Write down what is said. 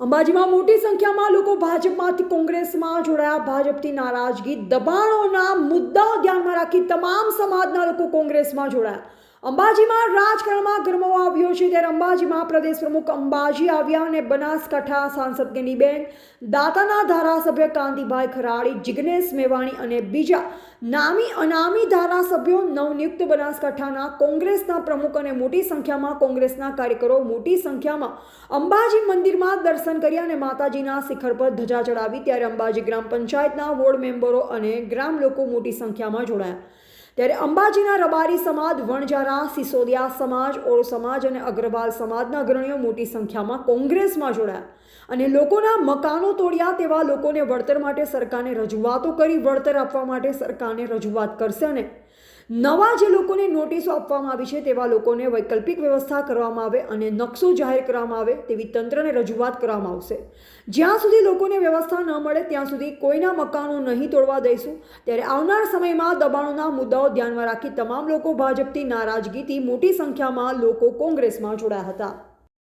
અંબાજીમાં મોટી સંખ્યામાં લોકો ભાજપમાંથી કોંગ્રેસમાં જોડાયા. ભાજપથી નારાજગી દબાણોના મુદ્દા ધ્યાનમાં રાખી તમામ સમાજના લોકો કોંગ્રેસમાં જોડાયા. અંબાજીમાં રાજકારણમાં ગરમો આવ્યો છે ત્યારે અંબાજીમાં પ્રદેશ પ્રમુખ અંબાજી આવ્યા અને બનાસકાંઠા સાંસદ ગેનીબેન, દાતાના ધારાસભ્ય કાંતિભાઈ ખરાડી જિગ્નેશ મેવાણી અને બીજા નામી અનામી ધારાસભ્યો નવનિયુક્ત બનાસકાંઠાના કોંગ્રેસના પ્રમુખ અને મોટી સંખ્યામાં કોંગ્રેસના કાર્યકરો મોટી સંખ્યામાં અંબાજી મંદિરમાં દર્શન કર્યા અને માતાજીના શિખર પર ધજા ચડાવી ત્યારે અંબાજી ગ્રામ પંચાયતના વોર્ડ મેમ્બરો અને ગ્રામ લોકો મોટી સંખ્યામાં જોડાયા. ત્યારે અંબાજીના રબારી સમાજ વણજારા સિસોદિયા સમાજ, ઓળ સમાજ અને અગ્રવાલ સમાજના અગ્રણીઓ મોટી સંખ્યામાં કોંગ્રેસમાં જોડાયા અને લોકોના મકાનો તોડ્યા તેવા લોકોને વળતર માટે સરકારને રજૂઆતો કરી, વળતર આપવા માટે સરકારને રજૂઆત કરશે અને નવા જે લોકોને નોટિસો આપવામાં આવી છે તેવા લોકોને વૈકલ્પિક વ્યવસ્થા કરવામાં આવે અને નકશો જાહેર કરવામાં આવે તેવી તંત્રને રજૂઆત કરવામાં આવશે. જ્યાં સુધી લોકોને વ્યવસ્થા ન મળે, ત્યાં સુધી કોઈના મકાનો નહીં તોડવા દઈશું. ત્યારે આવનાર સમયમાં દબાણોના મુદ્દાઓ ધ્યાનમાં રાખી તમામ લોકો ભાજપથી નારાજગીથી મોટી સંખ્યામાં લોકો કોંગ્રેસમાં જોડાયા હતા.